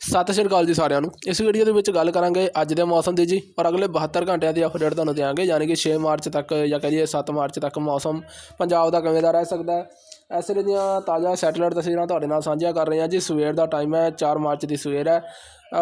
ਸਤਿ ਸ਼੍ਰੀ ਅਕਾਲ ਜੀ ਸਾਰਿਆਂ ਨੂੰ। ਇਸ ਵੀਡੀਓ ਦੇ ਵਿੱਚ ਗੱਲ ਕਰਾਂਗੇ ਅੱਜ ਦੇ ਮੌਸਮ ਦੀ ਜੀ ਔਰ ਅਗਲੇ 72 ਘੰਟਿਆਂ ਦੀ ਅਪਡੇਟ ਤੁਹਾਨੂੰ ਦਿਆਂਗੇ, ਯਾਨੀ ਕਿ 6 ਮਾਰਚ ਤੱਕ ਜਾਂ ਕਹੀਏ 7 ਮਾਰਚ ਤੱਕ ਮੌਸਮ ਪੰਜਾਬ ਦਾ ਕਿਵੇਂ ਦਾ ਰਹਿ ਸਕਦਾ ਹੈ। ਇਸ ਵੇਲੇ ਦੀਆਂ ਤਾਜ਼ਾ ਸੈਟੇਲਾਈਟ ਤਸਵੀਰਾਂ ਤੁਹਾਡੇ ਨਾਲ ਸਾਂਝੀਆਂ ਕਰ ਰਹੇ ਹਾਂ ਜੀ। ਸਵੇਰ ਦਾ ਟਾਈਮ ਹੈ 4 ਮਾਰਚ ਦੀ ਸਵੇਰ ਹੈ।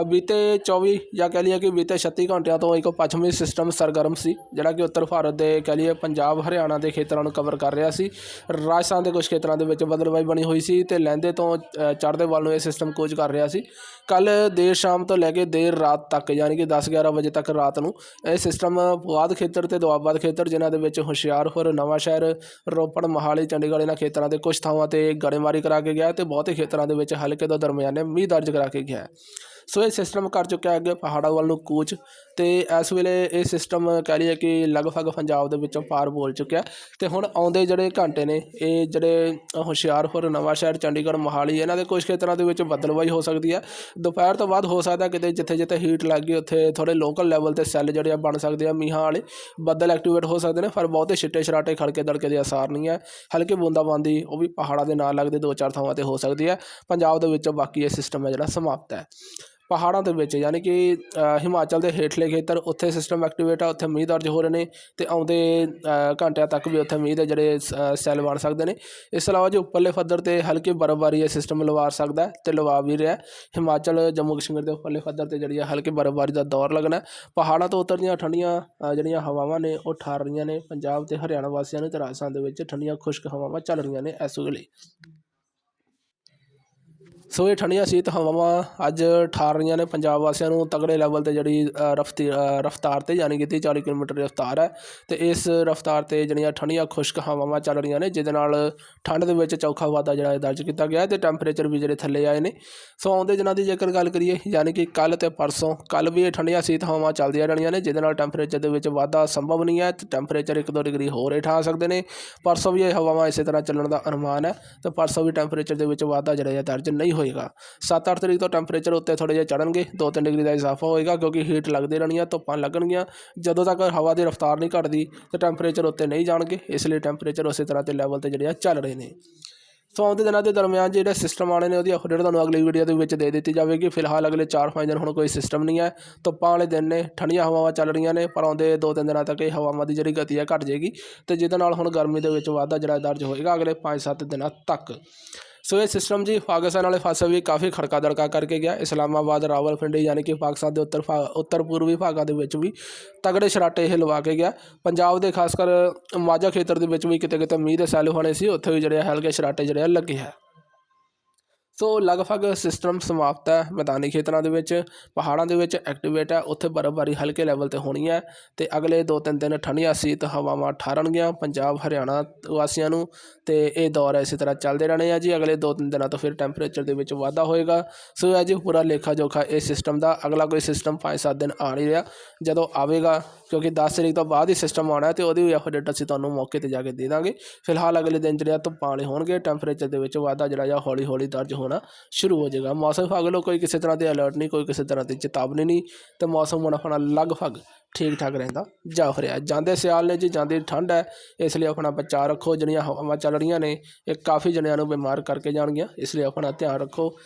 ਬੀਤੇ 24 ਜਾਂ ਕਹਿ ਲਈਏ ਕਿ ਬੀਤੇ 36 ਘੰਟਿਆਂ ਤੋਂ ਇੱਕ ਪੱਛਮੀ ਸਿਸਟਮ ਸਰਗਰਮ ਸੀ, ਜਿਹੜਾ ਕਿ ਉੱਤਰ ਭਾਰਤ ਦੇ ਕਹਿ ਲਈਏ ਪੰਜਾਬ, ਹਰਿਆਣਾ ਦੇ ਖੇਤਰਾਂ ਨੂੰ ਕਵਰ ਕਰ ਰਿਹਾ ਸੀ। ਰਾਜਸਥਾਨ ਦੇ ਕੁਝ ਖੇਤਰਾਂ ਦੇ ਵਿੱਚ ਬਦਲਵਾਈ ਬਣੀ ਹੋਈ ਸੀ ਤੇ ਲਹਿੰਦੇ ਤੋਂ ਚੜ੍ਹਦੇ ਵੱਲ ਨੂੰ ਇਹ ਸਿਸਟਮ ਕੋਚ ਕਰ ਰਿਹਾ ਸੀ। ਕੱਲ ਦੇਰ ਸ਼ਾਮ ਤੋਂ ਲੈ ਕੇ ਦੇਰ ਰਾਤ ਤੱਕ, ਯਾਨੀ ਕਿ 10 11 ਵਜੇ ਤੱਕ ਰਾਤ ਨੂੰ, ਇਹ ਸਿਸਟਮ ਪੁਆਧ ਖੇਤਰ ਤੇ ਦੁਆਬਾਦ ਖੇਤਰ, ਜਿਨ੍ਹਾਂ ਦੇ ਵਿੱਚ ਹੁਸ਼ਿਆਰਪੁਰ ਨਵਾਂ ਸ਼ਹਿਰ ਰੋਪੜ, ਮੋਹਾਲੀ, ਚੰਡੀਗੜ੍ਹ ਇਹਨਾਂ ਖੇਤਰਾਂ ਦੇ ਕੁਝ ਥਾਵਾਂ ਤੇ ਗੜੇਮਾਰੀ ਕਰਾ ਕੇ ਗਿਆ ਤੇ ਬਹੁਤੇ ਖੇਤਰਾਂ ਦੇ ਵਿੱਚ ਹਲਕੇ ਤੋਂ ਦਰਮਿਆਨੇ ਮੀਂਹ ਦਰਜ ਕਰਾ ਕੇ ਗਿਆ। ਸੋ ਇਹ ਸਿਸਟਮ ਕਰ ਚੁੱਕਿਆ ਅੱਗੇ ਪਹਾੜਾਂ ਵੱਲ ਨੂੰ ਕੂਚ ਅਤੇ ਇਸ ਵੇਲੇ ਇਹ ਸਿਸਟਮ ਕਹਿ ਲਈਏ ਕਿ ਲਗਭਗ ਪੰਜਾਬ ਦੇ ਵਿੱਚੋਂ ਪਾਰ ਬੋਲ ਚੁੱਕਿਆ ਅਤੇ ਹੁਣ ਆਉਂਦੇ ਜਿਹੜੇ ਘੰਟੇ ਨੇ, ਇਹ ਜਿਹੜੇ ਹੁਸ਼ਿਆਰਪੁਰ, ਨਵਾਂਸ਼ਹਿਰ, ਚੰਡੀਗੜ੍ਹ, ਮੋਹਾਲੀ, ਇਹਨਾਂ ਦੇ ਕੁਝ ਖੇਤਰਾਂ ਦੇ ਵਿੱਚ ਬੱਦਲਵਾਈ ਹੋ ਸਕਦੀ ਹੈ। ਦੁਪਹਿਰ ਤੋਂ ਬਾਅਦ ਹੋ ਸਕਦਾ ਕਿਤੇ ਜਿੱਥੇ ਜਿੱਥੇ ਹੀਟ ਲੱਗ ਗਈ, ਉੱਥੇ ਥੋੜ੍ਹੇ ਲੋਕਲ ਲੈਵਲ ਤੇ ਸੈੱਲ ਜਿਹੜੇ ਆ ਬਣ ਸਕਦੇ ਆ, ਮੀਂਹਾਂ ਵਾਲੇ ਬੱਦਲ ਐਕਟੀਵੇਟ ਹੋ ਸਕਦੇ ਨੇ, ਪਰ ਬਹੁਤੇ ਛਿੱਟੇ ਛਰਾਟੇ, ਖੜਕੇ ਦੜਕੇ ਦੇ ਅਸਾਰ ਨਹੀਂ ਹੈ। ਹਲਕੀ ਬੂੰਦਾਬਾਂਦੀ, ਉਹ ਵੀ ਪਹਾੜਾਂ ਦੇ ਨਾਲ ਲੱਗਦੇ ਦੋ ਚਾਰ ਥਾਵਾਂ ਤੇ ਹੋ ਸਕਦੀ ਹੈ। ਪੰਜਾਬ ਦੇ ਵਿੱਚੋਂ ਬਾਕੀ ਇਹ ਸਿਸਟਮ ਹੈ ਜਿਹੜਾ ਸਮਾਪਤ ਹੈ। ਪਹਾੜਾਂ ਦੇ ਵਿੱਚ, ਯਾਨੀ ਕਿ ਹਿਮਾਚਲ ਦੇ ਹੇਠਲੇ ਖੇਤਰ, ਉੱਥੇ ਸਿਸਟਮ ਐਕਟੀਵੇਟ ਆ, ਉੱਥੇ ਮੀਂਹ ਦਰਜ ਹੋ ਰਹੇ ਨੇ ਅਤੇ ਆਉਂਦੇ ਘੰਟਿਆਂ ਤੱਕ ਵੀ ਉੱਥੇ ਮੀਂਹ ਦੇ ਜਿਹੜੇ ਸੈੱਲ ਬਣ ਸਕਦੇ ਨੇ। ਇਸ ਤੋਂ ਇਲਾਵਾ ਜੋ ਉੱਪਰਲੇ ਪੱਧਰ ਤੇ ਹਲਕੀ ਬਰਫ਼ਬਾਰੀ ਇਹ ਸਿਸਟਮ ਲਵਾ ਸਕਦਾ ਅਤੇ ਲਵਾ ਵੀ ਰਿਹਾ। ਹਿਮਾਚਲ, ਜੰਮੂ ਕਸ਼ਮੀਰ ਦੇ ਉੱਪਰਲੇ ਪੱਧਰ ਤੇ ਜਿਹੜੀ ਆ ਹਲਕੀ ਬਰਫ਼ਬਾਰੀ ਦਾ ਦੌਰ ਲੱਗਣਾ। ਪਹਾੜਾਂ ਤੋਂ ਉਤਰਦੀਆਂ ਠੰਡੀਆਂ ਜਿਹੜੀਆਂ ਹਵਾਵਾਂ ਨੇ, ਉਹ ਠਾਰ ਰਹੀਆਂ ਨੇ। ਪੰਜਾਬ ਅਤੇ ਹਰਿਆਣਾ ਵਾਸੀਆਂ ਨੂੰ ਤੇ ਰਾਜਸਥਾਨ ਦੇ ਵਿੱਚ ਠੰਡੀਆਂ, ਖੁਸ਼ਕ ਹਵਾਵਾਂ ਚੱਲ ਰਹੀਆਂ ਨੇ ਇਸ ਵੇਲੇ। ਸੋ ਇਹ ਠੰਡੀਆਂ ਸ਼ੀਤ ਹਵਾਵਾਂ ਅੱਜ ਠਾਰ ਰਹੀਆਂ ਨੇ। ਪੰਜਾਬ ਵਾਸੀਆਂ ਨੂੰ ਤਗੜੇ ਲੈਵਲ ਤੇ ਜਿਹੜੀ ਰਫਤੀ ਰਫਤਾਰ ਤੇ ਯਾਨੀ ਕਿ 30 40 ਕਿਲੋਮੀਟਰ ਰਫਤਾਰ ਹੈ। ਤੇ ਇਸ ਰਫਤਾਰ ਤੇ ਜਿਹੜੀਆਂ ਠੰਡੀਆਂ ਖੁਸ਼ਕ ਹਵਾਵਾਂ ਚੱਲ ਰਹੀਆਂ ਨੇ, ਜਿਹਦੇ ਨਾਲ ਠੰਡ ਦੇ ਵਿੱਚ ਚੌਖਾ ਵਾਧਾ ਜਿਹੜਾ ਦਰਜ ਕੀਤਾ ਗਿਆ ਹੈ ਤੇ ਟੈਂਪਰੇਚਰ ਵੀ ਜਿਹੜੇ ਥੱਲੇ ਆਏ ਨੇ। ਸੋ ਆਉਂਦੇ ਦਿਨਾਂ ਦੀ ਜੇਕਰ ਗੱਲ ਕਰੀਏ, ਯਾਨੀ ਕਿ ਕੱਲ ਤੇ ਪਰਸੋਂ ਕੱਲ ਵੀ ਇਹ ਠੰਡੀਆਂ ਸ਼ੀਤ ਹਵਾਵਾਂ ਚੱਲਦੀਆਂ ਰਹਿਣੀਆਂ ਨੇ, ਜਿਹਦੇ ਨਾਲ ਟੈਂਪਰੇਚਰ ਦੇ ਵਿੱਚ ਵਾਧਾ ਸੰਭਵ ਨਹੀਂ ਹੈ ਤੇ ਟੈਂਪਰੇਚਰ 1-2 ਡਿਗਰੀ ਹੋਰ ਹੇਠ ਆ ਸਕਦੇ ਨੇ। ਪਰਸੋਂ ਵੀ ਇਹ ਹਵਾਵਾਂ ਇਸੇ ਤਰ੍ਹਾਂ ਚੱਲਣ ਦਾ ਅਨੁਮਾਨ ਹੈ ਤੇ ਪਰਸੋਂ ਵੀ ਟੈਂਪਰੇਚਰ ਦੇ ਵਿੱਚ ਵਾਧਾ ਜਿਹੜਾ ਹੈ ਦਰਜ ਨਹੀਂ ਹੋਏਗਾ। 7-8 ਤਰੀਕ ਤੋਂ ਟੈਂਪਰੇਚਰ ਉੱਤੇ ਥੋੜ੍ਹੇ ਜਿਹੇ ਚੜਨਗੇ 2-3 ਡਿਗਰੀ ਦਾ ਇਜ਼ਾਫਾ ਹੋਏਗਾ ਕਿਉਂਕਿ ਹੀਟ ਲੱਗਦੇ ਰਹਿਣੀਆਂ, ਧੁੱਪਾਂ ਲੱਗਣਗੀਆਂ। ਜਦੋਂ ਤੱਕ ਹਵਾ ਦੀ ਰਫ਼ਤਾਰ ਨਹੀਂ ਘਟਦੀ, ਤੇ ਟੈਂਪਰੇਚਰ ਉੱਤੇ ਨਹੀਂ ਜਾਣਗੇ, ਇਸ ਲਈ ਟੈਂਪਰੇਚਰ ਉਸੇ ਤਰ੍ਹਾਂ ਦੇ ਲੈਵਲ ਤੇ ਜਿਹੜੇ ਆ ਚੱਲ ਰਹੇ ਨੇ। ਸੋ ਆਉਂਦੇ ਦਿਨਾਂ ਦੇ ਦਰਮਿਆਨ ਜਿਹੜੇ ਸਿਸਟਮ ਆਣੇ ਨੇ ਉਹਦੀ ਅਪਡੇਟ ਤੁਹਾਨੂੰ ਅਗਲੀ ਵੀਡੀਓ ਦੇ ਵਿੱਚ ਦੇ ਦਿੱਤੀ ਜਾਵੇਗੀ। ਫਿਲਹਾਲ ਅਗਲੇ 4-5 ਦਿਨ ਹੁਣ ਕੋਈ ਸਿਸਟਮ ਨਹੀਂ ਹੈ। ਧੁੱਪਾਂ ਵਾਲੇ ਦਿਨ ਨੇ, ਠੰਡੀਆਂ ਹਵਾਵਾਂ ਚੱਲ ਰਹੀਆਂ ਨੇ, ਪਰ ਆਉਂਦੇ 2-3 ਦਿਨਾਂ ਤੱਕ ਇਹ ਹਵਾਵਾਂ ਦੀ ਜਿਹੜੀ ਗਤੀ ਹੈ ਘਟ ਜਾਏਗੀ। ਤੇ ਜਿਹਦੇ ਨਾਲ ਹੁਣ ਗਰਮੀ ਦੇ ਵਿੱਚ ਵਾਧਾ ਜਿਹੜਾ ਦਰਜ ਹੋਏਗਾ ਅਗਲੇ 5-7 ਦਿਨਾਂ ਤੱਕ। ਸੋ ਇਹ ਸਿਸਟਮ ਜੀ ਪਾਕਿਸਤਾਨ ਵਾਲੇ ਪਾਸੇ ਵੀ ਕਾਫੀ ਖੜਕਾ ਦੜਕਾ ਕਰਕੇ ਗਿਆ। ਇਸਲਾਮਾਬਾਦ, ਰਾਵਲਪਿੰਡੀ ਯਾਨੀ ਕਿ ਪਾਕਿਸਤਾਨ ਦੇ ਉੱਤਰ ਭਾ- ਉੱਤਰ ਪੂਰਬੀ ਭਾਗਾਂ ਦੇ ਵਿੱਚ ਵੀ ਤਗੜੇ ਸ਼ਰਾਟੇ ਇਹ ਲਵਾ ਕੇ ਗਿਆ। ਪੰਜਾਬ ਦੇ ਖਾਸ ਕਰ ਮਾਝਾ ਖੇਤਰ ਦੇ ਵਿੱਚ ਵੀ ਕਿਤੇ ਕਿਤੇ ਮੀਂਹ ਦੇ ਸੈੱਲ ਹੋਣੇ ਸੀ, ਉੱਥੇ ਵੀ ਜਿਹੜੇ ਆ ਹਲਕੇ ਸ਼ਰਾਟੇ ਜਿਹੜੇ ਆ ਲੱਗੇ ਹੈ ਸੋ ਲਗਭਗ ਸਿਸਟਮ ਸਮਾਪਤ ਹੈ ਮੈਦਾਨੀ ਖੇਤਰਾਂ ਦੇ ਵਿੱਚ, ਪਹਾੜਾਂ ਦੇ ਵਿੱਚ ਐਕਟੀਵੇਟ ਹੈ, ਉੱਥੇ ਬਰਫ਼ਬਾਰੀ ਹਲਕੇ ਲੈਵਲ ਤੇ ਹੋਣੀ ਹੈ ਤੇ ਅਗਲੇ 2-3 ਦਿਨ ਠੰਡੀਆਂ ਸ਼ੀਤ ਹਵਾਵਾਂ ਠਾਰਨਗੀਆਂ ਪੰਜਾਬ, ਹਰਿਆਣਾ ਵਾਸੀਆਂ ਨੂੰ ਤੇ ਇਹ ਦੌਰ ਇਸੇ ਤਰ੍ਹਾਂ ਚੱਲਦੇ ਰਹਿਣੇ ਆ ਜੀ। ਅਗਲੇ 2-3 ਦਿਨਾਂ ਤੋਂ ਫਿਰ ਟੈਂਪਰੇਚਰ ਦੇ ਵਿੱਚ ਵਾਧਾ ਹੋਏਗਾ। ਸੋ ਇਹ ਜੀ ਪੂਰਾ ਲੇਖਾ ਜੋਖਾ ਇਸ ਸਿਸਟਮ ਦਾ, ਅਗਲਾ ਕੋਈ ਸਿਸਟਮ 5-7 ਦਿਨ ਆ ਨਹੀਂ ਰਿਹਾ। ਜਦੋਂ ਆਵੇਗਾ, ਕਿਉਂਕਿ 10 ਤਰੀਕ ਤੋਂ ਬਾਅਦ ਹੀ ਸਿਸਟਮ ਆਉਣਾ ਹੈ ਤੇ ਉਹਦੀ ਵੀ ਅਪਡੇਟ ਅਸੀਂ ਤੁਹਾਨੂੰ ਮੌਕੇ ਤੇ ਜਾ ਕੇ ਦੇ ਦਾਂਗੇ। ਫਿਲਹਾਲ ਅਗਲੇ ਦਿਨ ਜਿਹੜੇ ਆ ਧੁੱਪਾਂ ਵਾਲੇ ਹੋਣਗੇ ਟੈਂਪਰੇਚਰ ਦੇ ਵਿੱਚ ਵਾਧਾ ਜਿਹੜਾ ਜਾਂ ਹੌਲੀ ਹੌਲੀ ਦਰਜ ਹੋਣਾ ਸ਼ੁਰੂ ਹੋ ਜਾਏਗਾ। ਮੌਸਮ ਵਿਭਾਗ ਵੱਲੋਂ ਕੋਈ ਕਿਸੇ ਤਰ੍ਹਾਂ ਦੇ ਅਲਰਟ ਨਹੀਂ, ਕੋਈ ਕਿਸੇ ਤਰ੍ਹਾਂ ਦੀ ਚੇਤਾਵਨੀ ਨਹੀਂ, ਤੇ ਮੌਸਮ ਹੁਣ ਆਪਣਾ ਲਗਭਗ ਠੀਕ ਠਾਕ ਰਹਿੰਦਾ, ਜਾ ਰਿਹਾ। ਜਾਂਦੇ ਸਿਆਲ ਨੇ ਜੀ, ਜਾਂਦੀ ਠੰਡ ਹੈ, ਇਸ ਲਈ ਆਪਣਾ ਬਚਾਅ ਰੱਖੋ, ਜਿਹੜੀਆਂ ਹਵਾਵਾਂ ਚੱਲ ਰਹੀਆਂ ਨੇ, ਇਹ ਕਾਫੀ ਜਣਿਆਂ ਨੂੰ ਬਿਮਾਰ ਕਰਕੇ ਜਾਣਗੀਆਂ, ਇਸ ਲਈ ਆਪਣਾ ਧਿਆਨ ਰੱਖੋ।